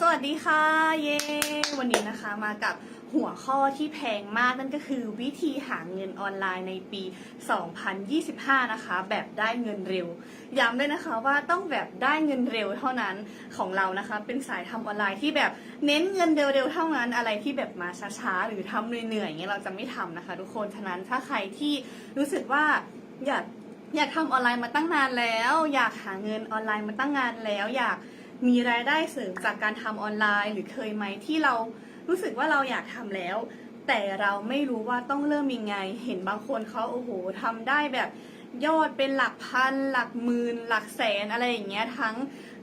สวัสดีค่ะ เย้วันนี้นะคะมากับหัวข้อที่แพงมากนั่นก็คือวิธีหาเงินออนไลน์ในปี 2025 นะคะ แบบได้เงินเร็ว ย้ำด้วยนะคะว่าต้องแบบได้เงินเร็วเท่านั้นของเรานะคะ เป็นสายทำออนไลน์ที่แบบเน้นเงินเร็วๆเท่านั้น อะไรที่แบบมาช้าๆ หรือทำเหนื่อยๆอย่างเงี้ยเราจะไม่ทำนะคะ ทุกคนฉะนั้นถ้าใครที่รู้สึกว่าอยากอยากทำออนไลน์มาตั้งนานแล้ว อยากหาเงินออนไลน์มาตั้งนานแล้วอยาก มีรายได้เสริมจากการทำออนไลน์ หรือเคยไหมที่เรารู้สึกว่าเราอยากทำแล้ว แต่เราไม่รู้ว่าต้องเริ่มยังไง เห็นบางคนเขาโอ้โหทำได้แบบยอดเป็นหลักพัน หลักหมื่น หลักแสนอะไรอย่างเงี้ยทั้ง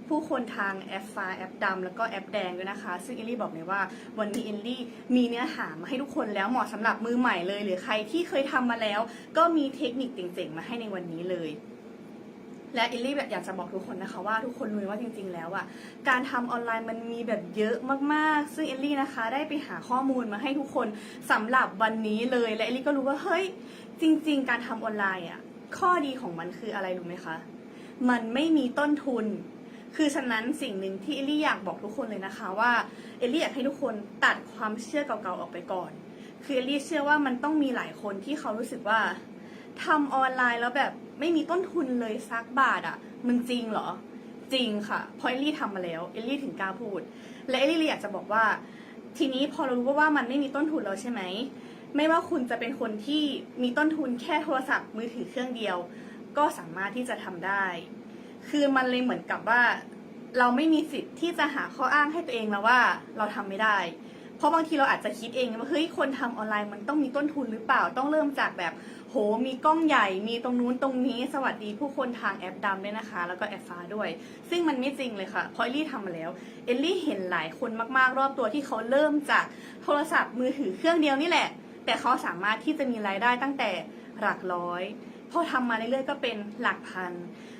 ผู้คนทางแอปฟ้าแอปดำแล้วก็แอปแดงด้วยนะคะ ซึ่งเอลลี่บอกเลยว่าวันนี้เอลลี่มีเนื้อหามาให้ทุกคนแล้วเหมาะสำหรับมือใหม่เลย หรือใครที่เคยทำมาแล้ว ก็มีเทคนิคเจ๋งๆมาให้ในวันนี้เลย และอิลลี่แบบอยากจะบอกทุกคนนะคะว่าทุกคนรู้ว่าจริงๆ แล้วอะการทำออนไลน์มันมีแบบเยอะมากๆ ซึ่งเอลลี่นะคะ ได้ไปหาข้อมูลมาให้ทุกคนสำหรับวันนี้เลย และเอลลี่ก็รู้ว่าเฮ้ยจริง ๆ การทำออนไลน์อะข้อดีของมันคืออะไรรู้ไหมคะ มันไม่มีต้นทุน คือฉะนั้นสิ่งหนึ่งที่เอลลี่อยากบอกทุกคนเลยนะคะว่าเอลลี่อยากให้ทุกคนตัดความเชื่อเก่าๆออกไปก่อน คือเอลลี่เชื่อว่ามันต้องมีหลายคนที่เขารู้สึกว่าทำออนไลน์แล้วแบบ ไม่มีต้นทุนเลยสักบาทอะ่ะ มันจริงเหรอ จริงค่ะเพราะเอลลี่ทำมาแล้วเอลลี่ถึงกล้าพูด และเอลลี่เลยอยากจะบอกว่า ทีนี้พอเรารู้ว่ามันไม่มีต้นทุนแล้วใช่ไหมไม่ว่าคุณจะเป็นคนที่มีต้นทุนแค่โทรศัพท์มือถือเครื่องเดียว ก็สามารถที่จะทำได้ คือมันเลยเหมือนกับว่า เราไม่มีสิทธิ์ที่จะหาข้ออ้างให้ตัวเองแล้วว่าเราทำไม่ได้ เพราะบางทีเราอาจจะคิดเองว่าเฮ้ยคนทำออนไลน์มันต้องมีต้นทุนหรือเปล่าต้องเริ่มจากแบบ โหมีกล้องใหญ่มีตรงนู้นตรงนี้สวัสดีผู้คนทางแอปดำด้วยนะคะ แล้วก็แอปฟ้าด้วย ซึ่งมันไม่จริงเลยค่ะเพราะเอลลี่ทำมาแล้ว เอลลี่เห็นหลายคนมากๆ รอบตัวที่เขาเริ่มจากโทรศัพท์มือถือเครื่องเดียวนี่แหละ แต่เขาสามารถที่จะมีรายได้ตั้งแต่หลักร้อยพอทำมาเรื่อยๆก็เป็นหลักพัน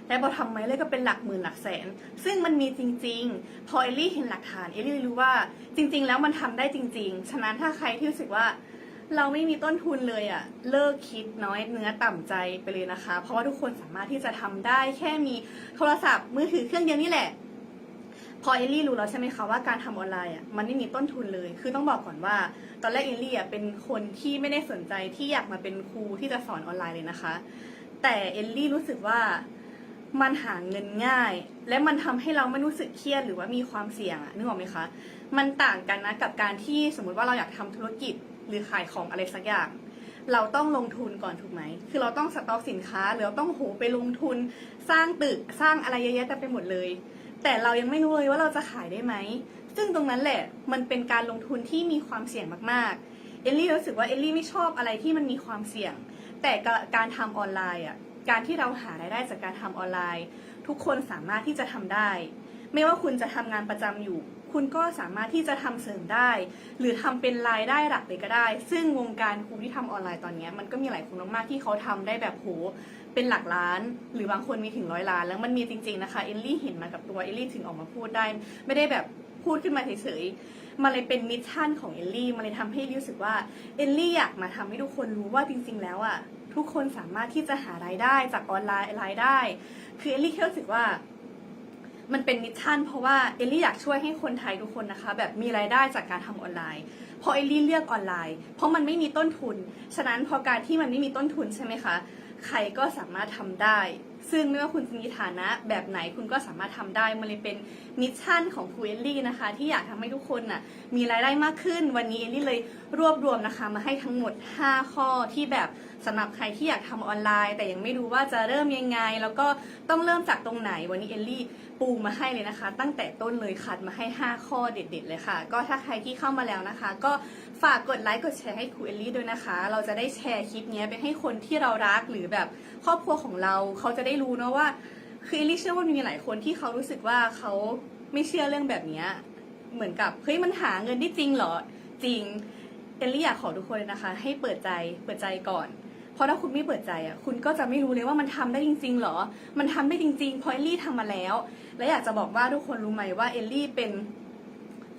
และพอทำมาเรื่อยๆก็เป็นหลักหมื่นหลักแสน ซึ่งมันมีจริง ๆ พอเอลลี่เห็นหลักฐานเอลลี่รู้ว่าจริง ๆ แล้วมันทำได้จริง ๆ ฉะนั้นถ้าใครที่รู้สึกว่า เราไม่มีต้นทุนเลยอะเลิกคิดน้อยเนื้อต่ำใจไปเลยนะคะ เพราะว่าทุกคนสามารถที่จะทำได้แค่มีโทรศัพท์มือถือเครื่องเดียวนี่แหละ พอเอลลี่รู้แล้วใช่ไหมคะว่าการทำออนไลน์อะมันไม่มีต้นทุนเลย คือต้องบอกก่อนว่า ตอนแรกเอลลี่อะเป็นคนที่ไม่ได้สนใจที่อยากมาเป็นครูที่จะสอนออนไลน์เลยนะคะ แต่เอลลี่รู้สึกว่ามันหาเงินง่าย และมันทำให้เราไม่รู้สึกเครียดหรือว่ามีความเสี่ยงอะนึกออกไหมคะ มันต่างกันนะกับการที่สมมติว่าเราอยากทำธุรกิจ หรือขายของอะไรสักอย่าง เราต้องลงทุนก่อนถูกไหม คือเราต้องสต็อกสินค้าหรือเราต้องโหไปลงทุนสร้างตึกสร้างอะไรเยอะแยะเต็มไปหมดเลย แต่เรายังไม่รู้เลยว่าเราจะขายได้ไหม ซึ่งตรงนั้นแหละมันเป็นการลงทุนที่มีความเสี่ยงมากๆ เอลลี่รู้สึกว่าเอลลี่ไม่ชอบอะไรที่มันมีความเสี่ยง แต่การทำออนไลน์อะ การที่เราหารายได้จากการทำออนไลน์ ทุกคนสามารถที่จะทำได้ ไม่ว่าคุณจะทำงานประจำอยู่ คุณก็สามารถที่จะทำเสริมได้ หรือทำเป็นรายได้หลักเลยก็ได้ ซึ่งวงการครูที่ทำออนไลน์ตอนนี้มันก็มีหลายคนมากๆที่เขาทำได้แบบโหเป็นหลักล้าน หรือบางคนมีถึงร้อยล้าน แล้วมันมีจริงๆนะคะเอลลี่เห็นมากับตัวเอลลี่ถึงออกมาพูดได้ ไม่ได้แบบพูดขึ้นมาเฉยๆ มันเลยเป็นมิชชั่นของเอลลี่มันเลยทำให้รู้สึกว่าเอลลี่อยากมาทำให้ทุกคนรู้ว่าจริง ๆ แล้วอะทุกคนสามารถที่จะหารายได้จากออนไลน์รายได้ คือเอลลี่แค่รู้สึกว่า มันเป็นมิชชั่นเพราะว่าเอลลี่อยากช่วยให้คนไทยทุกคนนะคะ แบบมีรายได้จากการทำออนไลน์เพราะเอลลี่เลือกออนไลน์ เพราะมันไม่มีต้นทุน ฉะนั้นพอการที่มันไม่มีต้นทุนใช่ไหมคะใครก็สามารถทำได้ ซึ่งไม่ว่าคุณจะมีฐานะแบบไหนคุณก็สามารถทำได้ มันเลยเป็นมิชชั่นของครูเอลลี่นะคะ ที่อยากทำให้ทุกคนน่ะมีรายได้มากขึ้น วันนี้เอลลี่เลยรวบรวมนะคะ มาให้ทั้งหมด 5 ข้อที่แบบสำหรับใครที่อยากทำออนไลน์ แต่ยังไม่รู้ว่าจะเริ่มยังไง แล้วก็ต้องเริ่มจากตรงไหน วันนี้เอลลี่ ปูมาให้เลยนะคะ ตั้งแต่ต้นเลยคัดมาให้ 5 ข้อเด็ด ๆ เลยค่ะ ก็ถ้าใครที่เข้ามาแล้วนะคะ ก็ฝากกดไลค์กดแชร์ให้ครูเอลลี่ด้วยนะคะ เราจะได้แชร์คลิปนี้ไปให้คนที่เรารักหรือแบบครอบครัวของเราเขาจะได้รู้เนาะว่าคือเอลลี่เชื่อว่ามีหลายคนที่เขารู้สึกว่าเขาไม่เชื่อเรื่องแบบนี้เหมือนกับเฮ้ยมันหาเงินได้จริงเหรอจริงเอลลี่อยากขอทุกคนเลยนะคะ ให้เปิดใจเปิดใจก่อน ราะถ้าคุณไม่เปิดใจอะคุณก็จะไม่รู้เลยว่ามันทำได้จริงๆเหรอ มันทำได้จริงๆเพราะเอลลี่ทำมาแล้ว และอยากจะบอกว่าทุกคนรู้ไหมว่าเอลลี่เป็น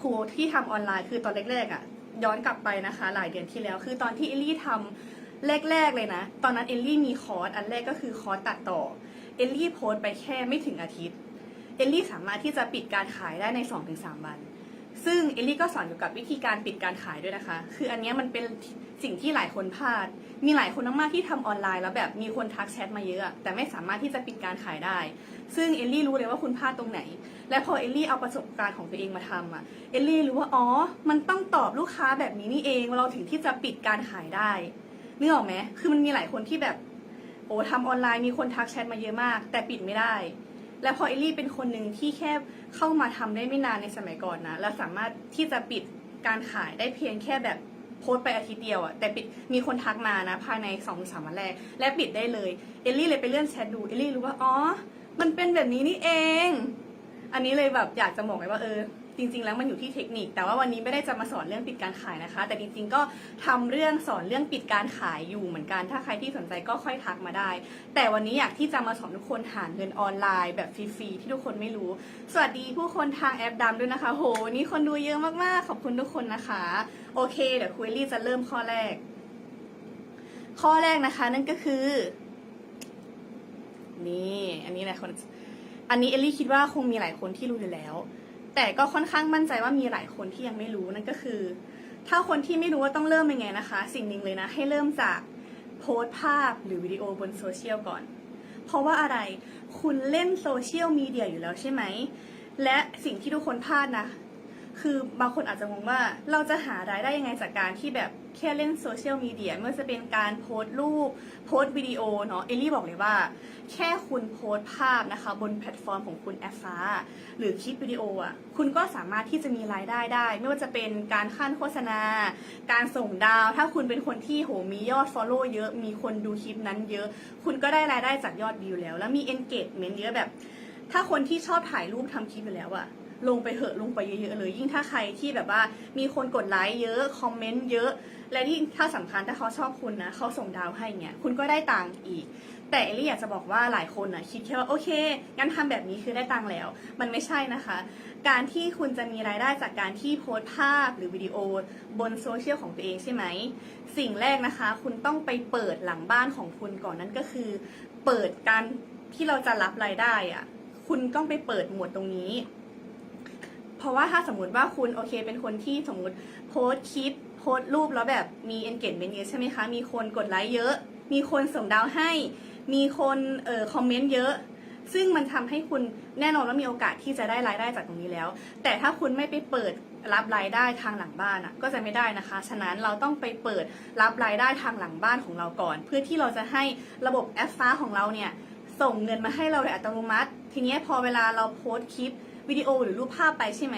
ครูที่ทำออนไลน์คือตอนแรกๆอะย้อนกลับไปนะคะ หลายเดือนที่แล้ว คือตอนที่เอลลี่ทำแรกๆเลยนะ ตอนนั้นเอลลี่มีคอร์สอันแรกก็คือคอร์สตัดต่อเอลลี่โพสต์ไปแค่ไม่ถึงอาทิตย์เอลลี่สามารถที่จะปิดการขายได้ใน 2-3 วัน ซึ่งเอลลี่ก็สอนเกี่ยวกับวิธีการปิดการขายด้วยนะคะ คืออันนี้มันเป็นสิ่งที่หลายคนพลาด มีหลายคนมากๆที่ทำออนไลน์แล้วแบบมีคนทักแชทมาเยอะแต่ไม่สามารถที่จะปิดการขายได้ ซึ่งเอลลี่รู้เลยว่าคุณพลาดตรงไหน และพอเอลลี่เอาประสบการณ์ของตัวเองมาทำอะเอลลี่รู้ว่าอ๋อ มันต้องตอบลูกค้าแบบนี้นี่เองเราถึงที่จะปิดการขายได้นึกออกไหมคือมันมีหลายคนที่แบบโอ้ทำออนไลน์มีคนทักแชทมาเยอะมาก แต่ปิดไม่ได้ และพอเอลลี่เป็นคนหนึ่งที่แค่เข้ามาทำได้ไม่นานในสมัยก่อนนะ แล้วสามารถที่จะปิดการขายได้เพียงแค่แบบโพสไปอาทิตย์เดียวอะแต่ปิดมีคนทักมานะ ภายในสองสามวันแรกและปิดได้เลย เอลลี่เลยไปเลื่อนแชทดู เอลลี่รู้ว่า อ๋อ มันเป็นแบบนี้นี่เอง อันนี้เลยแบบอยากจะบอกไว้ว่าเออ จริง ๆ แล้วมันอยู่ที่เทคนิค แต่ว่าวันนี้ไม่ได้จะมาสอนเรื่องปิดการขายนะคะ แต่จริงๆก็ทำเรื่องสอนเรื่องปิดการขายอยู่เหมือนกัน ถ้าใครที่สนใจก็ค่อยทักมาได้ แต่วันนี้อยากที่จะมาสอนทุกคนหาเงินออนไลน์แบบฟรีๆที่ทุกคนไม่รู้ สวัสดีผู้คนทางแอปดำด้วยนะคะ โหวันนี่คนดูเยอะมากๆ ขอบคุณทุกคนนะคะ โอเค เดี๋ยวคุยลี่จะเริ่มข้อแรก ข้อแรกนะคะนั่นก็คือ นี่ อันนี้หลายคน อันนี้เอลลี่คิดว่าคงมีหลายคนที่รู้อยู่แล้ว แต่ก็ค่อนข้างมั่นใจว่ามีหลายคนที่ยังไม่รู้นั่นก็คือ ถ้าคนที่ไม่รู้ว่าต้องเริ่มยังไงนะคะ สิ่งหนึ่งเลยนะ ให้เริ่มจากโพสต์ภาพหรือวิดีโอบนโซเชียลก่อน เพราะว่าอะไรคุณเล่นโซเชียลมีเดียอยู่แล้วใช่ไหม และสิ่งที่ทุกคนพลาดนะ คือบางคนอาจจะงงว่าเราจะหารายได้ยังไงจากการที่แบบแค่เล่นโซเชียลมีเดียไม่ว่าจะเป็นการโพสต์รูป โพสต์วิดีโอเนาะเอลลี่บอกเลยว่า แค่คุณโพสต์ภาพนะคะ บนแพลตฟอร์มของคุณแอฟฟ้า หรือคลิปวิดีโออะคุณก็สามารถที่จะมีรายได้ได้ ไม่ว่าจะเป็นการขั้นโฆษณา การส่งดาว ถ้าคุณเป็นคนที่โหมียอด Follow เยอะมีคนดูคลิปนั้นเยอะ คุณก็ได้รายได้จากยอดวิวแล้ว แล้วมี engagement เยอะแบบ ถ้าคนที่ชอบถ่ายรูปทำคลิปอยู่แล้วอะ ลงไปเหอะลงไปเยอะๆเลยยิ่งถ้าใครที่แบบว่ามีคนกดไลค์เยอะคอมเมนต์เยอะ และที่ถ้าสำคัญถ้าเขาชอบคุณนะเขาส่งดาวให้เนี่ยคุณก็ได้ตังค์อีก แต่เอลี่อยากจะบอกว่าหลายคนนะคิดแค่ว่าโอเคงั้นทำแบบนี้คือได้ตังค์แล้ว มันไม่ใช่นะคะ การที่คุณจะมีรายได้จากการที่โพสต์ภาพหรือวิดีโอบนโซเชียลของตัวเองใช่ไหมสิ่งแรกนะคะ คุณต้องไปเปิดหลังบ้านของคุณก่อนนั่นก็คือ เปิดการที่เราจะรับรายได้อะคุณต้องไปเปิดหมวดตรงนี้ เพราะว่าถ้าสมมติว่าคุณโอเค เป็นคนที่สมมติโพสคลิปโพสรูปแล้วแบบมี engagement เยอะใช่ไหมคะ มีคนกดไลค์เยอะ มีคนส่งดาวให้ มีคนเอ่อคอมเมนต์เยอะ ซึ่งมันทำให้คุณแน่นอนว่ามีโอกาสที่จะได้รายได้จากตรงนี้แล้ว แต่ถ้าคุณไม่ไปเปิดรับรายได้ทางหลังบ้านอะก็จะไม่ได้นะคะ ฉะนั้นเราต้องไปเปิดรับรายได้ทางหลังบ้านของเราก่อน เพื่อที่เราจะให้ระบบแอปฟ้าของเราเนี่ยส่งเงินมาให้เราโดยอัตโนมัติ ทีนี้พอเวลาเราโพสคลิป วิดีโอหรือรูปภาพไปใช่ไหม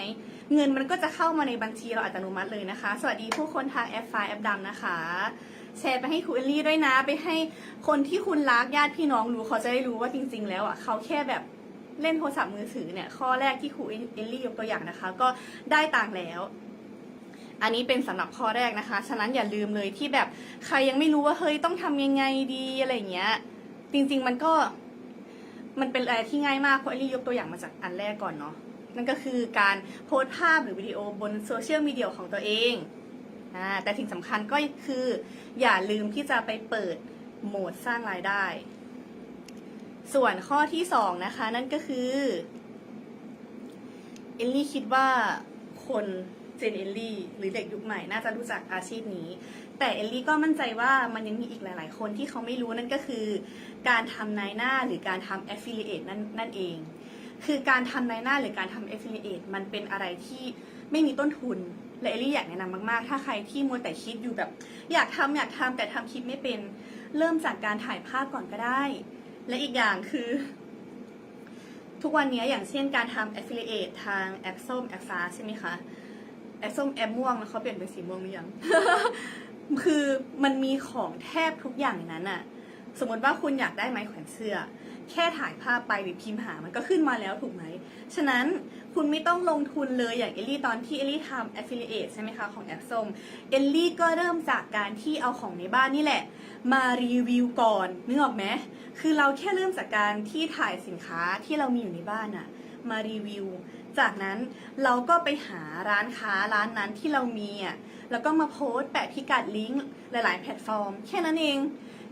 เงินมันก็จะเข้ามาในบัญชีเราอัตโนมัติเลยนะคะ สวัสดีผู้คนทางแอปไฟแอปดำนะคะ แชร์ไปให้คุณเอลลี่ด้วยนะ ไปให้คนที่คุณรักญาติพี่น้องรู้เขาจะได้รู้ว่าจริง ๆ แล้วอะเขาแค่แบบเล่นโทรศัพท์มือถือเนี่ยข้อแรกที่ครูเอลลี่ยกตัวอย่างนะคะ ก็ได้ตังแล้ว อันนี้เป็นสำหรับข้อแรกนะคะ ฉะนั้นอย่าลืมเลยที่แบบใครยังไม่รู้ว่าเฮ้ยต้องทำยังไงดีอะไรเงี้ย จริง ๆ มันก็ มันเป็นอะไรที่ง่ายมากเพราะเอลลี่ยกตัวอย่างมาจากอันแรกก่อนเนาะนั่นก็คือการโพสต์ภาพหรือวิดีโอบนโซเชียลมีเดียของตัวเองอ่าแต่สิ่งสำคัญก็คือ อย่าลืมที่จะไปเปิดโหมดสร้างรายได้ ส่วนข้อที่สองนะคะนั่นก็คือเอลลี่คิดว่าคนเจนเอลลี่หรือเด็กยุคใหม่น่าจะรู้จักอาชีพนี้ แต่เอลลี่ก็มั่นใจว่ามันยังมีอีกหลาย ๆ คนที่เขาไม่รู้นั่นก็คือ การทำนายหน้าหรือการทำ affiliate นั่นนั่นเอง คือการทำนายหน้าหรือการทำ affiliate มันเป็นอะไรที่ไม่มีต้นทุนและเอลี่อยากแนะนำมากๆ ถ้าใครที่มัวแต่คิดอยู่แบบ อยากทำอยากทำแต่ทำคลิปไม่เป็น เริ่มจากการถ่ายภาพก่อนก็ได้ และอีกอย่างคือ ทุกวันนี้อย่างเช่นการทำ affiliate ทางแอปส้มแอปฟ้าใช่ไหมคะ แอปส้มแอปม่วงแล้วเขาเปลี่ยนเป็นสีม่วงหรือยัง คือมันมีของแทบทุกอย่างนั้นอะ สมมติว่าคุณอยากได้ไม้แขวนเสื้อ แค่ถ่ายภาพไปหรือพิมพ์หามันก็ขึ้นมาแล้วถูกไหม ฉะนั้นคุณไม่ต้องลงทุนเลยอย่างเอลลี่ตอนที่เอลลี่ทำ affiliate ใช่ไหมคะของแอปส้มเอลลี่ก็เริ่มจากการที่เอาของในบ้านนี่แหละ มารีวิวก่อนนึกออกไหมคือเราแค่เริ่มจากการที่ถ่ายสินค้าที่เรามีอยู่ในบ้านอะมารีวิว จากนั้นเราก็ไปหาร้านค้าร้านนั้นที่เรามีอะแล้วก็มาโพสต์แปะพิกัดลิงก์หลาย ๆ แพลตฟอร์ม แค่นั้นเอง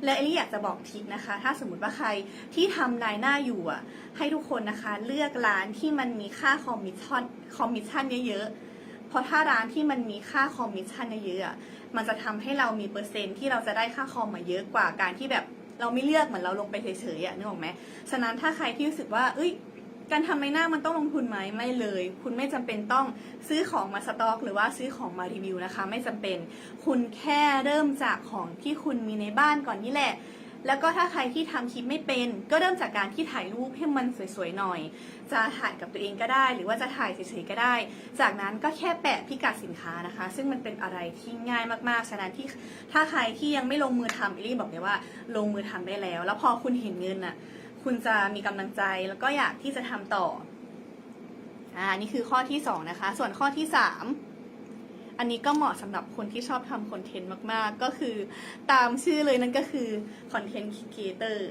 และเอลลี่อยากจะบอกทริกนะคะ ถ้าสมมติว่าใครที่ทำนายหน้าอยู่อะ ให้ทุกคนนะคะเลือกร้านที่มันมีค่าคอมมิชชั่นคอมมิชชั่นเยอะๆเพราะถ้าร้านที่มันมีค่าคอมมิชชั่นเยอะๆมันจะทำให้เรามีเปอร์เซ็นต์ที่เราจะได้ค่าคอมมาเยอะกว่าการที่แบบเราไม่เลือกเหมือนเราลงไปเฉยๆอะนึกออกไหมฉะนั้นถ้าใครที่รู้สึกว่าเอ้ย การทำในหน้ามันต้องลงทุนไหมไม่เลย คุณไม่จำเป็นต้องซื้อของมาสต็อก หรือว่าซื้อของมารีวิวนะคะ ไม่จำเป็น คุณแค่เริ่มจากของที่คุณมีในบ้านก่อนนี่แหละ แล้วก็ถ้าใครที่ทำคลิปไม่เป็น ก็เริ่มจากการที่ถ่ายรูปให้มันสวยๆหน่อย จะถ่ายกับตัวเองก็ได้ หรือว่าจะถ่ายเฉยๆก็ได้ จากนั้นก็แค่แปะพิกัดสินค้านะคะ ซึ่งมันเป็นอะไรที่ง่ายมากๆ ฉะนั้นที่ถ้าใครที่ยังไม่ลงมือทำอิลลี่บอกเลยว่า ลงมือทำได้แล้ว แล้วพอคุณเห็นเงินน่ะ คุณจะมีกำลังใจแล้วก็อยากที่จะทำต่ออ่านี่คือข้อที่สองนะคะ ส่วนข้อที่สามอันนี้ก็เหมาะสำหรับคนที่ชอบทำคอนเทนต์มากๆ ก็คือตามชื่อเลยนั่นก็คือคอนเทนต์ครีเอเตอร์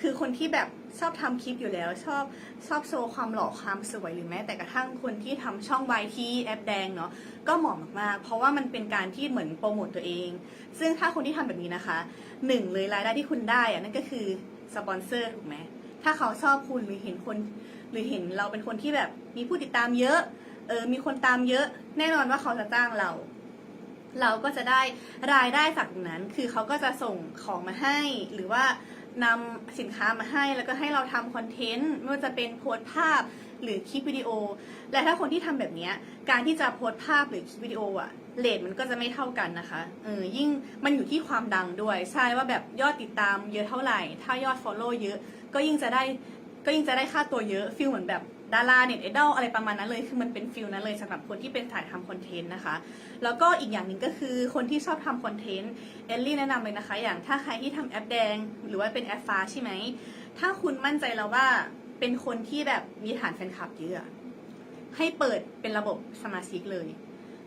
คือคนที่แบบชอบทำคลิปอยู่แล้ว ชอบชอบโชว์ความหล่อความสวยหรือแม้แต่กระทั่งคนที่ทำช่องวายที่แอปแดงเนาะก็เหมาะมากๆ เพราะว่ามันเป็นการที่เหมือนโปรโมตตัวเอง ซึ่งถ้าคนที่ทำแบบนี้นะคะหนึ่งเลยรายได้ที่คุณได้อะนั่นก็คือ สปอนเซอร์ถูกไหมถ้าเขาชอบคุณหรือเห็นคน หรือเห็นเราเป็นคนที่แบบ มีผู้ติดตามเยอะ เออ มีคนตามเยอะ แน่นอนว่าเขาจะจ้างเรา เราก็จะได้รายได้จากนั้น คือเขาก็จะส่งของมาให้ หรือว่านำสินค้ามาให้แล้วก็ให้เราทำคอนเทนต์ไม่ว่าจะเป็นโพสภาพหรือคลิปวิดีโอ และถ้าคนที่ทำแบบนี้การที่จะโพสภาพหรือคลิปวิดีโออะ เลทมันก็จะไม่เท่ากันนะคะเออยิ่งมันอยู่ที่ความดังด้วย ใช่ว่าแบบยอดติดตามเยอะเท่าไหร่ ถ้ายอด follow เยอะ ก็ยิ่งจะได้ก็ยิ่งจะได้ค่าตัวเยอะฟิลเหมือนแบบดาราเน็ตไอดอลอะไรประมาณนั้นเลยคือมันเป็นฟิลนั้นเลยสำหรับคนที่เป็นถ่ายทำคอนเทนต์นะคะ แล้วก็อีกอย่างหนึ่งก็คือคนที่ชอบทำคอนเทนต์เอลลี่แนะนำเลยนะคะ อย่างถ้าใครที่ทำแอปแดง หรือว่าเป็นแอปฟ้าใช่ไหม ถ้าคุณมั่นใจแล้วว่าเป็นคนที่แบบมีฐานแฟนคลับเยอะอะให้เปิดเป็นระบบสมาชิกเลย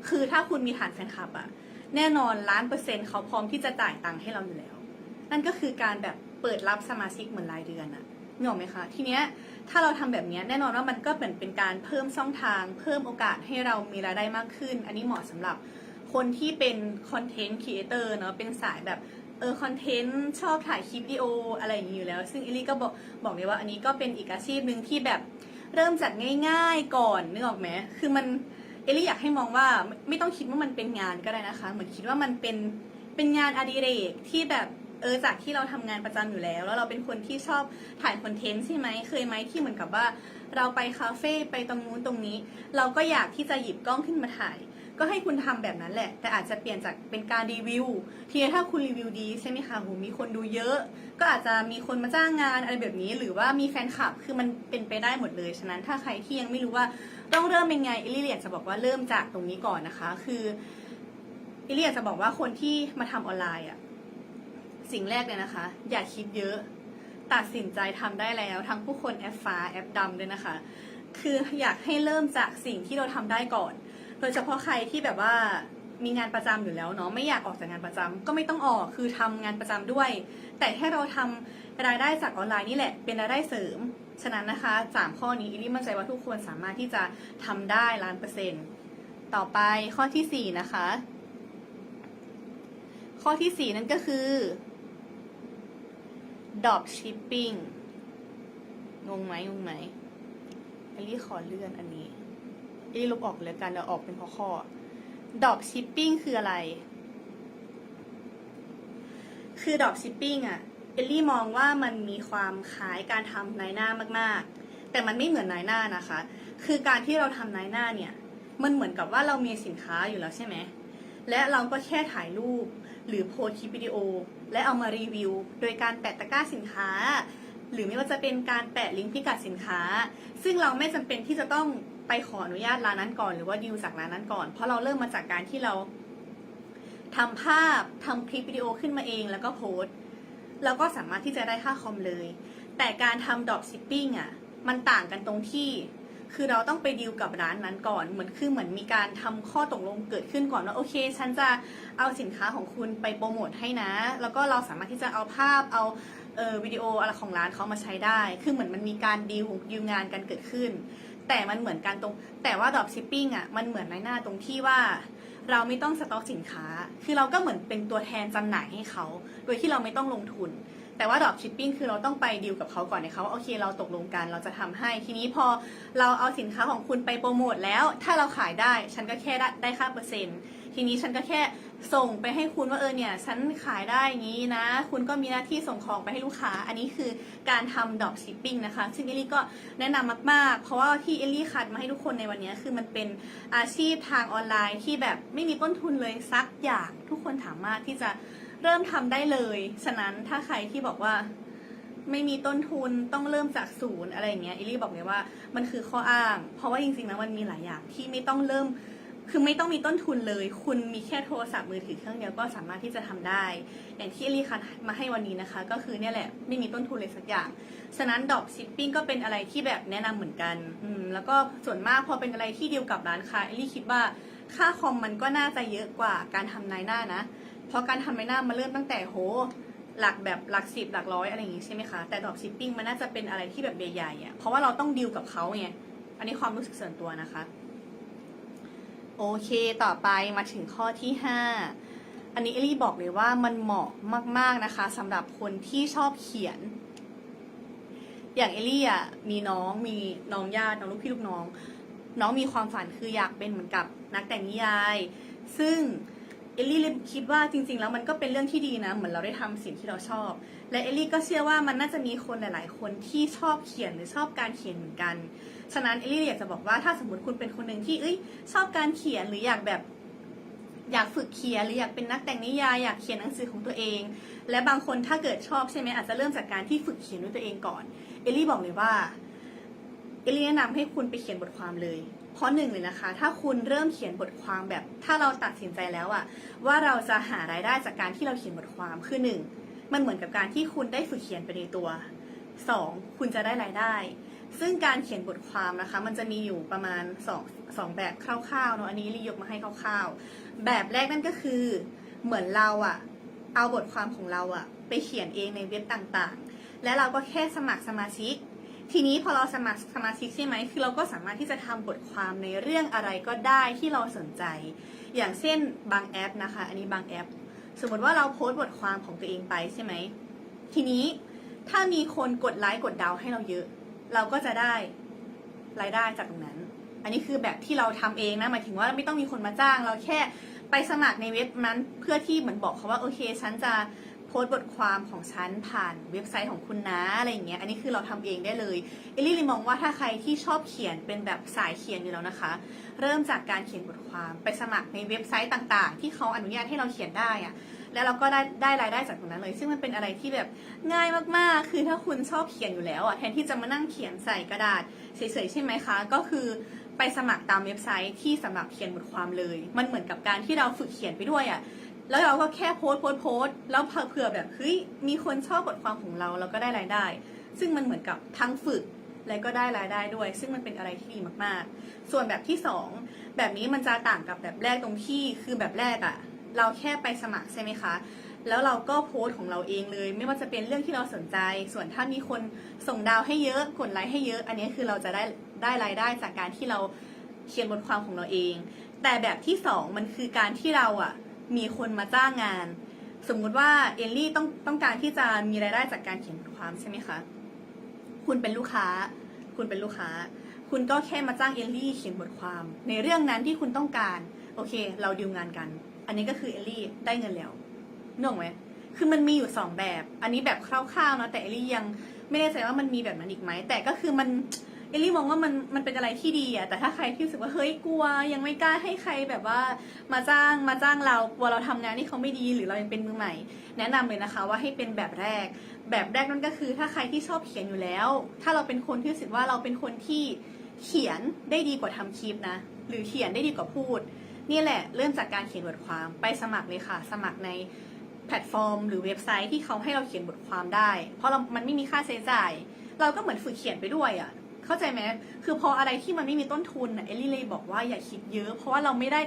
คือถ้าคุณมีฐานแฟนคลับอะแน่นอนล้านเปอร์เซ็นต์เขาพร้อมที่จะจ่ายตังค์ให้เราอยู่แล้ว นั่นก็คือการแบบเปิดรับสมาชิกเหมือนรายเดือนอะนึกออกไหมคะ ทีเนี้ยถ้าเราทำแบบเนี้ยแน่นอนว่ามันก็เหมือนเป็นการเพิ่มช่องทาง เพิ่มโอกาสให้เรามีรายได้มากขึ้น อันนี้เหมาะสำหรับคนที่เป็นคอนเทนต์ครีเอเตอร์เนาะเป็นสายแบบเออคอนเทนต์ชอบถ่ายคลิปวิดีโออะไรอย่างนี้อยู่แล้ว ซึ่งอิลลี่ก็บอกบอกเลยว่าอันนี้ก็เป็นอีกอาชีพหนึ่งที่แบบเริ่มจากง่าย ๆก่อนนึกออกไหมคือมัน เอลลี่อยากให้มองว่าไม่ไม่ต้องคิดว่ามันเป็นงานก็ได้นะคะ เหมือนคิดว่ามันเป็นเป็นงานอดิเรกที่แบบเออจากที่เราทำงานประจำอยู่แล้ว แล้วเราเป็นคนที่ชอบถ่ายคอนเทนต์ใช่ไหมเคยไหมที่เหมือนกับว่า เราไปคาเฟ่ไปตรงนู้นตรงนี้ เราก็อยากที่จะหยิบกล้องขึ้นมาถ่าย ก็ให้คุณทำแบบนั้นแหละ แต่อาจจะเปลี่ยนจากเป็นการรีวิว ทีนี้ถ้าคุณรีวิวดีใช่ไหมคะโหมีคนดูเยอะ ก็อาจจะมีคนมาจ้างงานอะไรแบบนี้ หรือว่ามีแฟนคลับคือมันเป็นไปได้หมดเลยฉะนั้นถ้าใครที่ยังไม่รู้ว่า ต้องเริ่มยังไงอิลลี่อยากจะบอกว่าเริ่มจากตรงนี้ก่อนนะคะ คืออิลลี่อยากจะบอกว่าคนที่มาทำออนไลน์อะสิ่งแรกเลยนะคะ อย่าคิดเยอะ ตัดสินใจทำได้แล้ว ทั้งผู้คนแอปฟ้าแอปดำด้วยนะคะ คืออยากให้เริ่มจากสิ่งที่เราทำได้ก่อน โดยเฉพาะใครที่แบบว่ามีงานประจำอยู่แล้วเนาะไม่อยากออกจากงานประจำก็ไม่ต้องออกคือทำงานประจำด้วย แต่แค่เราทำรายได้จากออนไลน์นี่แหละ เป็นรายได้เสริม ฉะนั้นนะคะสามข้อนี้อิลี่มั่นใจว่าทุกคนสามารถที่จะทำได้ล้านเปอร์เซ็นต์ต่อไปข้อที่สี่นะคะ ข้อที่สี่นั่นก็คือ drop shipping งงไหมงงไหมอลลี่ขอเลื่อนอันนี้อลลี่ลบออกเลยกันเดี๋ยวออกเป็นข้อข้อ drop shipping คืออะไร คือ drop shipping อะ เอลลี่มองว่ามันมีความคล้ายการทำนายหน้ามากๆ แต่มันไม่เหมือนนายหน้านะคะ คือการที่เราทำนายหน้าเนี่ย มันเหมือนกับว่าเรามีสินค้าอยู่แล้วใช่ไหม และเราก็แค่ถ่ายรูปหรือโพสคลิปวิดีโอ และเอามารีวิว โดยการแปะตะกร้าสินค้า หรือไม่ว่าจะเป็นการแปะลิงก์พิกัดสินค้า ซึ่งเราไม่จำเป็นที่จะต้องไปขออนุญาตร้านนั้นก่อน หรือว่าดิวจากร้านนั้นก่อน เพราะเราเริ่มมาจากการที่เราทำภาพทำคลิปวิดีโอขึ้นมาเองแล้วก็โพสต์ เราก็สามารถที่จะได้ค่าคอมเลย แต่การทำดรอปชิปปิ้งอะมันต่างกันตรงที่ คือเราต้องไปดีลกับร้านนั้นก่อน เหมือนคือเหมือนมีการทำข้อตกลงเกิดขึ้นก่อนว่าโอเค ฉันจะเอาสินค้าของคุณไปโปรโมทให้นะ แล้วก็เราสามารถที่จะเอาภาพเอาเออวิดีโออะไรของร้านเขามาใช้ได้ คือเหมือนมันมีการดีลดีลงานกันเกิดขึ้น แต่มันเหมือนกันตรง แต่ว่าดรอปชิปปิ้งอะมันเหมือนในหน้าตรงที่ว่า เราไม่ต้องสต็อกสินค้า คือเราก็เหมือนเป็นตัวแทนจำหน่ายให้เขา โดยที่เราไม่ต้องลงทุน แต่ว่าดรอปชิปปิ้งคือเราต้องไปดีลกับเขาก่อนนะคะว่าโอเคเราตกลงกันเราจะทำให้ ทีนี้พอเราเอาสินค้าของคุณไปโปรโมทแล้ว ถ้าเราขายได้ ฉันก็แค่ได้ค่าเปอร์เซ็นต์ ทีนี้ฉันก็แค่ส่งไปให้คุณว่าเออเนี่ยฉันขายได้อย่างนี้นะ คุณก็มีหน้าที่ส่งของไปให้ลูกค้า อันนี้คือการทำดรอปชิปปิ้งนะคะ ซึ่งเอลลี่ก็แนะนำมากๆ เพราะว่าที่เอลลี่คัดมาให้ทุกคนในวันนี้คือมันเป็นอาชีพทางออนไลน์ที่แบบไม่มีต้นทุนเลยสักอย่างทุกคนสามารถที่จะเริ่มทำได้เลย ฉะนั้นถ้าใครที่บอกว่าไม่มีต้นทุนต้องเริ่มจากศูนย์อะไรอย่างเงี้ยอิลลี่บอกเลยว่ามันคือข้ออ้าง เพราะว่าจริงๆแล้วมันมีหลายอย่างที่ไม่ต้องเริ่ม คือไม่ต้องมีต้นทุนเลย คุณมีแค่โทรศัพท์มือถือเครื่องเดียวก็สามารถที่จะทำได้ อย่างที่อิลลี่คัดมาให้วันนี้นะคะ ก็คือเนี่ยแหละไม่มีต้นทุนเลยสักอย่าง ฉะนั้นดอกชิปปิ้งก็เป็นอะไรที่แบบแนะนำเหมือนกันอืมแล้วก็ส่วนมากพอเป็นอะไรที่เดียวกับร้านค้าอิลลี่คิดว่าค่าคอมมันก็น่าจะเยอะกว่าการทำนายหน้านะ เพราะการทำนายหน้ามันเริ่มตั้งแต่โหหลักแบบหลักสิบหลักร้อยอะไรอย่างงี้ใช่ไหมคะ แต่ดรอปชิปปิ้งมันน่าจะเป็นอะไรที่แบบใหญ่ๆอะเพราะว่าเราต้องดีลกับเขาไง อันนี้ความรู้สึกส่วนตัวนะคะ โอเคต่อไปมาถึงข้อที่ 5 อันนี้เอลลี่บอกเลยว่ามันเหมาะมาก ๆนะคะสำหรับคนที่ชอบเขียน อย่างเอลลี่อะมีน้องมีน้องญาติน้องลูกพี่ลูกน้อง น้องมีความฝันคืออยากเป็นเหมือนกับนักแต่งนิยาย ซึ่งเอลลี่เลยคิดว่าจริง ๆ แล้วมันก็เป็นเรื่องที่ดีนะ เหมือนเราได้ทำสิ่งที่เราชอบ และเอลลี่ก็เชื่อว่ามันน่าจะมีคนหลาย ๆ คนที่ชอบเขียนหรือชอบการเขียนเหมือนกัน ฉะนั้นเอลลี่อยากจะบอกว่าถ้าสมมติคุณเป็นคนหนึ่งที่เอ้ยชอบการเขียนหรืออยากแบบอยากฝึกเขียนหรืออยากเป็นนักแต่งนิยายอยากเขียนหนังสือของตัวเอง และบางคนถ้าเกิดชอบใช่ไหมอาจจะเริ่มจากการที่ฝึกเขียนด้วยตัวเองก่อน เอลลี่บอกเลยว่า เอลลี่แนะนำให้คุณไปเขียนบทความเลย เพราะหนึ่งเลยนะคะ ถ้าคุณเริ่มเขียนบทความแบบ ถ้าเราตัดสินใจแล้วอะว่าเราจะหารายได้จากการที่เราเขียนบทความคือหนึ่งมันเหมือนกับการที่คุณได้ฝึกเขียนไปในตัวสองคุณจะได้รายได้ ซึ่งการเขียนบทความนะคะ มันจะมีอยู่ประมาณสองสองแบบคร่าวๆเนาะอันนี้รียกมาให้คร่าวๆ แบบแรกนั่นก็คือเหมือนเราอะเอาบทความของเราอะไปเขียนเองในเว็บต่างๆ และเราก็แค่สมัครสมาชิก ทีนี้พอเราสมัครสมาชิกใช่ไหมคือเราก็สามารถที่จะทำบทความในเรื่องอะไรก็ได้ที่เราสนใจ อย่างเช่นบางแอปนะคะ อันนี้บางแอป สมมติว่าเราโพสต์บทความของตัวเองไปใช่ไหมทีนี้ถ้ามีคนกดไลค์กดดาวให้เราเยอะ เราก็จะได้รายได้จากตรงนั้น อันนี้คือแบบที่เราทำเองนะหมายถึงว่าไม่ต้องมีคนมาจ้าง เราแค่ไปสมัครในเว็บนั้นเพื่อที่เหมือนบอกเขาว่าโอเคฉันจะโพสต์บทความของฉันผ่านเว็บไซต์ของคุณนะอะไรอย่างเงี้ย อันนี้คือเราทำเองได้เลยเอลลี่เลยมองว่าถ้าใครที่ชอบเขียนเป็นแบบสายเขียนอยู่แล้วนะคะ เริ่มจากการเขียนบทความไปสมัครในเว็บไซต์ต่าง ๆ ที่เขาอนุญาตให้เราเขียนได้อะ แล้วเราก็ได้ได้รายได้จากตรงนั้นเลย ซึ่งมันเป็นอะไรที่แบบง่ายมากๆ คือถ้าคุณชอบเขียนอยู่แล้วอะแทนที่จะมานั่งเขียนใส่กระดาษเฉยๆใช่ไหมคะ ก็คือไปสมัครตามเว็บไซต์ที่สำหรับเขียนบทความเลย มันเหมือนกับการที่เราฝึกเขียนไปด้วยอะแล้วเราก็แค่โพสต์โพสต์โพสต์แล้วเผื่อแบบเฮ้ยมีคนชอบบทความของเราเราก็ได้รายได้ ซึ่งมันเหมือนกับทั้งฝึกและก็ได้รายได้ด้วย ซึ่งมันเป็นอะไรที่ดีมากๆ ส่วนแบบที่สองแบบนี้มันจะต่างกับแบบแรกตรงที่คือแบบแรกอะ เราแค่ไปสมัครใช่ไหมคะ แล้วเราก็โพสต์ของเราเองเลย ไม่ว่าจะเป็นเรื่องที่เราสนใจ ส่วนถ้ามีคนส่งดาวให้เยอะกดไลค์ให้เยอะ อันนี้คือเราจะได้ได้รายได้จากการที่เราเขียนบทความของเราเอง แต่แบบที่สองมันคือการที่เราอะมีคนมาจ้างงาน สมมุติว่าเอลลี่ต้องต้องการที่จะมีรายได้จากการเขียนบทความใช่ไหมคะ คุณเป็นลูกค้า คุณเป็นลูกค้า คุณก็แค่มาจ้างเอลลี่เขียนบทความ ในเรื่องนั้นที่คุณต้องการ โอเค เราดีลงานกัน อันนี้ก็คือเอลลี่ได้เงินแล้วนึกออกไหมคือมันมีอยู่สองแบบ อันนี้แบบคร่าวๆเนาะแต่เอลลี่ยังไม่แน่ใจว่ามันมีแบบนั้นอีกไหมแต่ก็คือมันเอลลี่มองว่ามันมันเป็นอะไรที่ดีอะแต่ถ้าใครที่รู้สึกว่าเฮ้ยกลัว ยังไม่กล้าให้ใครแบบว่ามาจ้างมาจ้างเรากลัวเราทำงานที่เขาไม่ดีหรือเรายังเป็นมือใหม่ แนะนำเลยนะคะว่าให้เป็นแบบแรก แบบแรกนั่นก็คือถ้าใครที่ชอบเขียนอยู่แล้ว ถ้าเราเป็นคนที่รู้สึกว่าเราเป็นคนที่เขียนได้ดีกว่าทำคลิปนะ หรือเขียนได้ดีกว่าพูด นี่แหละเริ่มจากการเขียนบทความไปสมัครเลยค่ะ สมัครในแพลตฟอร์ม หรือเว็บไซต์ที่เขาให้เราเขียนบทความได้ เพราะเรามันไม่มีค่าใช้จ่าย เราก็เหมือนฝึกเขียนไปด้วยอะ่ะ เข้าใจไหมคือพออะไรที่มันไม่มีต้นทุนน่ะเอลลี่เลยบอกว่าอย่าคิดเยอะ เพราะว่าเราไม่ได้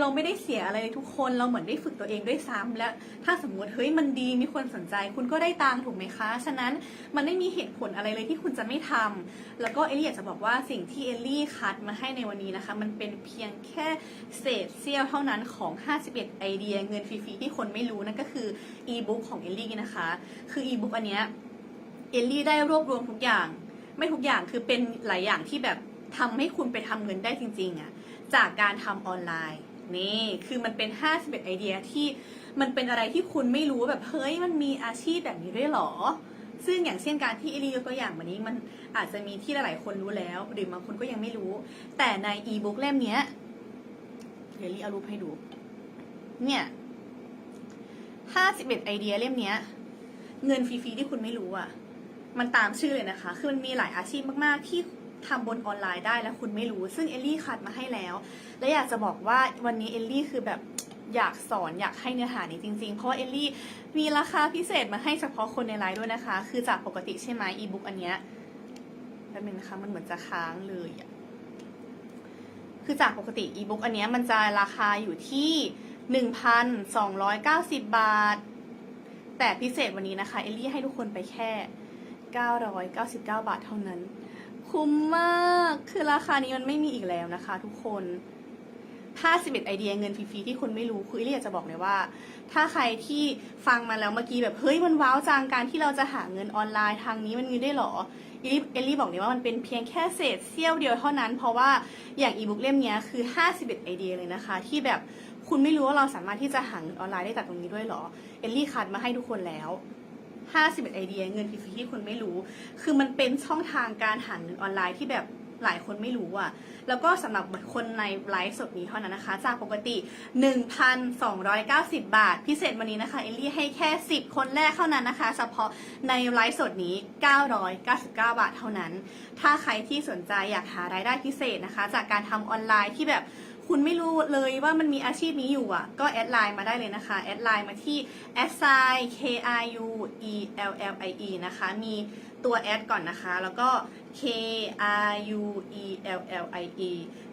เราไม่ได้เสียอะไรเลยทุกคนเราเหมือนได้ฝึกตัวเองด้วยซ้ำและถ้าสมมติเฮ้ยมันดีมีคนสนใจ คุณก็ได้ตังถูกไหมคะ ฉะนั้นมันไม่มีเหตุผลอะไรเลยที่คุณจะไม่ทำแล้วก็เอลลี่อยากจะบอกว่าสิ่งที่เอลลี่คัดมาให้ในวันนี้นะคะ มันเป็นเพียงแค่เศษเสี้ยวเท่านั้นของ 51 ไอเดียเงินฟรีๆที่คนไม่รู้นั่นก็คืออีบุ๊กของเอลลี่นะคะ คืออีบุ๊กอันเนี้ยเอลลี่ได้รวบรวมทุกอย่าง ไม่ทุกอย่างคือเป็นหลายอย่างที่แบบทำให้คุณไปทำเงินได้จริงๆอะจากการทำออนไลน์นี่คือมันเป็น 51 ไอเดียที่มันเป็นอะไรที่คุณไม่รู้แบบเฮ้ยมันมีอาชีพแบบนี้ด้วยหรอ ซึ่งอย่างเช่นการที่เอลียกตัวอย่างวันนี้มันอาจจะมีที่หลายๆคนรู้แล้ว หรือบางคนก็ยังไม่รู้ แต่ในอีบุ๊กเล่มนี้เดี๋ยวลีเอารูปให้ดู เนี่ย 51 ไอเดียเล่มนี้เงินฟรีๆที่คุณไม่รู้อะ มันตามชื่อเลยนะคะ คือมันมีหลายอาชีพมากๆ ที่ทำบนออนไลน์ได้แล้วคุณไม่รู้ ซึ่งเอลลี่คัดมาให้แล้ว และอยากจะบอกว่าวันนี้เอลลี่คือแบบอยากสอนอยากให้เนื้อหานี้จริงๆ เพราะว่าเอลลี่มีราคาพิเศษมาให้เฉพาะคนในไลน์ด้วยนะคะ คือจากปกติใช่ไหมอีบุ๊กอันเนี้ยแป๊บนึงนะคะมันเหมือนจะค้างเลยอะคือจากปกติอีบุ๊กอันเนี้ยมันจะราคาอยู่ที่ 1,290 บาท แต่พิเศษวันนี้นะคะ เอลลี่ให้ทุกคนไปแค่ 999 บาทเท่านั้น คุ้มมากคือราคานี้มันไม่มีอีกแล้วนะคะ ทุกคน51ไอเดียเงินฟรีๆที่คุณไม่รู้คือเอลลี่อยากจะบอกเลยว่า ถ้าใครที่ฟังมาแล้วเมื่อกี้แบบเฮ้ยมันว้าวจังการที่เราจะหาเงินออนไลน์ทางนี้มันมีได้หรอเอลลี่เอลี่บอกเลยว่ามันเป็นเพียงแค่เศษเสี้ยวเดียวเท่านั้น เพราะว่าอย่างอีบุ๊กเล่มนี้คือ 51 ไอเดียเลยนะคะ ที่แบบคุณไม่รู้ว่าเราสามารถที่จะหาเงินออนไลน์ได้จากตรงนี้ด้วยหรอเอลลี่คัดมาให้ทุกคนแล้ว 51ไอเดียเงินฟรีๆที่คุณไม่รู้ คือมันเป็นช่องทางการหาเงินออนไลน์ที่แบบหลายคนไม่รู้อะ แล้วก็สำหรับคนในไลฟ์สดนี้เท่านั้นนะคะ จากปกติ 1,290 บาท พิเศษวันนี้นะคะ เอลลี่ให้แค่ 10 คนแรกเท่านั้นนะคะ เฉพาะในไลฟ์สดนี้ 999 บาทเท่านั้น ถ้าใครที่สนใจอยากหารายได้พิเศษนะคะ จากการทำออนไลน์ที่แบบ คุณไม่รู้เลยว่ามันมีอาชีพนี้อยู่อะ ก็แอดไลน์มาได้เลยนะคะ แอดไลน์มาที่ s i k r u e l l i e นะคะ มีตัวแอดก่อนนะคะ แล้วก็ k r u e l l i e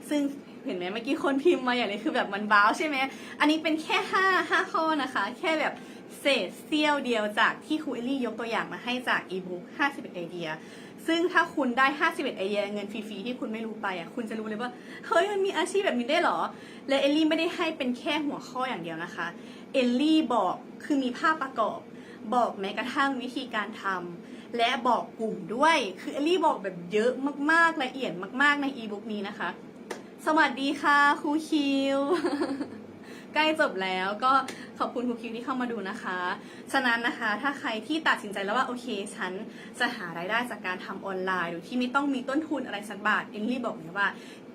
ซึ่งเห็นไหมเมื่อกี้คนพิมพ์มาอย่างนี้คือแบบมันบ้าวใช่ไหม อันนี้เป็นแค่ 5 5 ข้อนะคะ แค่แบบ เศษเสี้ยวเดียวจากที่ครูเอลลี่ยกตัวอย่างมาให้จากอีบุ๊ก51 ไอเดีย ซึ่งถ้าคุณได้ 51 ไอเดียเงินฟรีๆที่คุณไม่รู้ไปอะคุณจะรู้เลยว่า เฮ้ยมันมีอาชีพแบบนี้ได้เหรอ และเอลลี่ไม่ได้ให้เป็นแค่หัวข้ออย่างเดียวนะคะ เอลลี่บอกคือมีภาพประกอบ บอกแม้กระทั่งวิธีการทำและบอกกลุ่มด้วย คือเอลลี่บอกแบบเยอะมากๆ ละเอียดมาก ๆ ในอีบุ๊กนี้นะคะ สวัสดีค่ะครูคิว ใกล้จบแล้วก็ขอบคุณครูคิวที่เข้ามาดูนะคะ ฉะนั้นนะคะถ้าใครที่ตัดสินใจแล้วว่าโอเค ฉันจะหารายได้จากการทำออนไลน์ โดยที่ไม่ต้องมีต้นทุนอะไรสักบาทเอลลี่บอกเลยว่า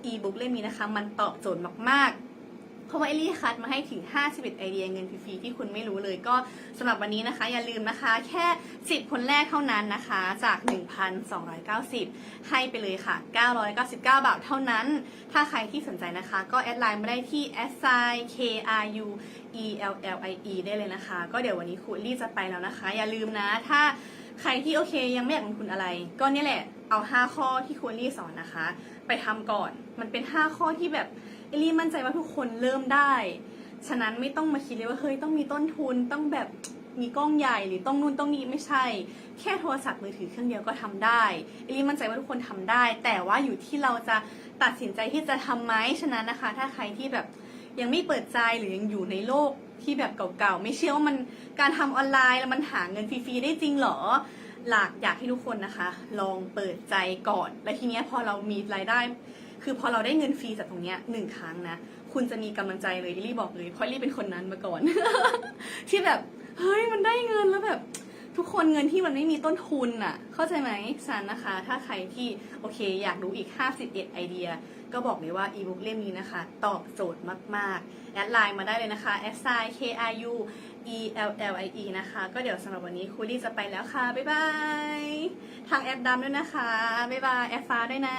อีบุ๊กเล่มนี้นะคะ มันตอบโจทย์มากๆ เพราะว่าเอลี่คัดมาให้ถึง 51 ไอเดียเงินฟรีๆที่คุณไม่รู้เลยก็สำหรับวันนี้นะคะ อย่าลืมนะคะ แค่ 10 คนแรกเท่านั้นนะคะ จาก 1,290 ให้ไปเลยค่ะ 999 บาทเท่านั้น ถ้าใครที่สนใจนะคะ ก็แอดไลน์มาได้ที่ s i k r u e l l i e ได้เลยนะคะ ก็เดี๋ยววันนี้ครูลี่จะไปแล้วนะคะ อย่าลืมนะ ถ้าใครที่โอเคยังไม่อยากลงทุนอะไร ก็เนี่ยแหละเอา 5 ข้อที่ครูลี่สอนนะคะ ไปทำก่อน มันเป็น 5 ข้อที่แบบ เอลลี่มั่นใจว่าทุกคนเริ่มได้ ฉะนั้นไม่ต้องมาคิดเลยว่าเฮ้ยต้องมีต้นทุนต้องแบบมีกล้องใหญ่หรือต้องนู่นต้องนี่ไม่ใช่ แค่โทรศัพท์มือถือเครื่องเดียวก็ทำได้เอลลี่มั่นใจว่าทุกคนทำได้ แต่ว่าอยู่ที่เราจะตัดสินใจที่จะทำไหมฉะนั้นนะคะ ถ้าใครที่แบบยังไม่เปิดใจหรือยังอยู่ในโลกที่แบบเก่าๆ ไม่เชื่อว่ามันการทำออนไลน์แล้วมันหาเงินฟรีๆได้จริงเหรอ หลักอยากให้ทุกคนนะคะ ลองเปิดใจก่อน และทีเนี้ยพอเรามีรายได้ คือพอเราได้เงินฟรีจากตรงเนี้ยหนึ่งครั้งนะ คุณจะมีกำลังใจเลยอิลี่บอกเลย เพราะอิลลี่เป็นคนนั้นมาก่อน ที่แบบ เฮ้ยมันได้เงินแล้วแบบ ทุกคนเงินที่มันไม่มีต้นทุนอะ เข้าใจไหมสันนะคะ ถ้าใครที่โอเค อยากรู้อีก 51 ไอเดีย ก็บอกเลยว่าอีบุ๊กเล่มนี้นะคะ ตอบโจทย์มากๆ แอดไลน์มาได้เลยนะคะ s i k r u e l l i e นะคะ ก็เดี๋ยวสำหรับวันนี้ครูลี่จะไปแล้วค่ะ บ๊ายบาย ทางแอดดำด้วยนะคะ บ๊ายบาย แอดฟ้าด้วยนะ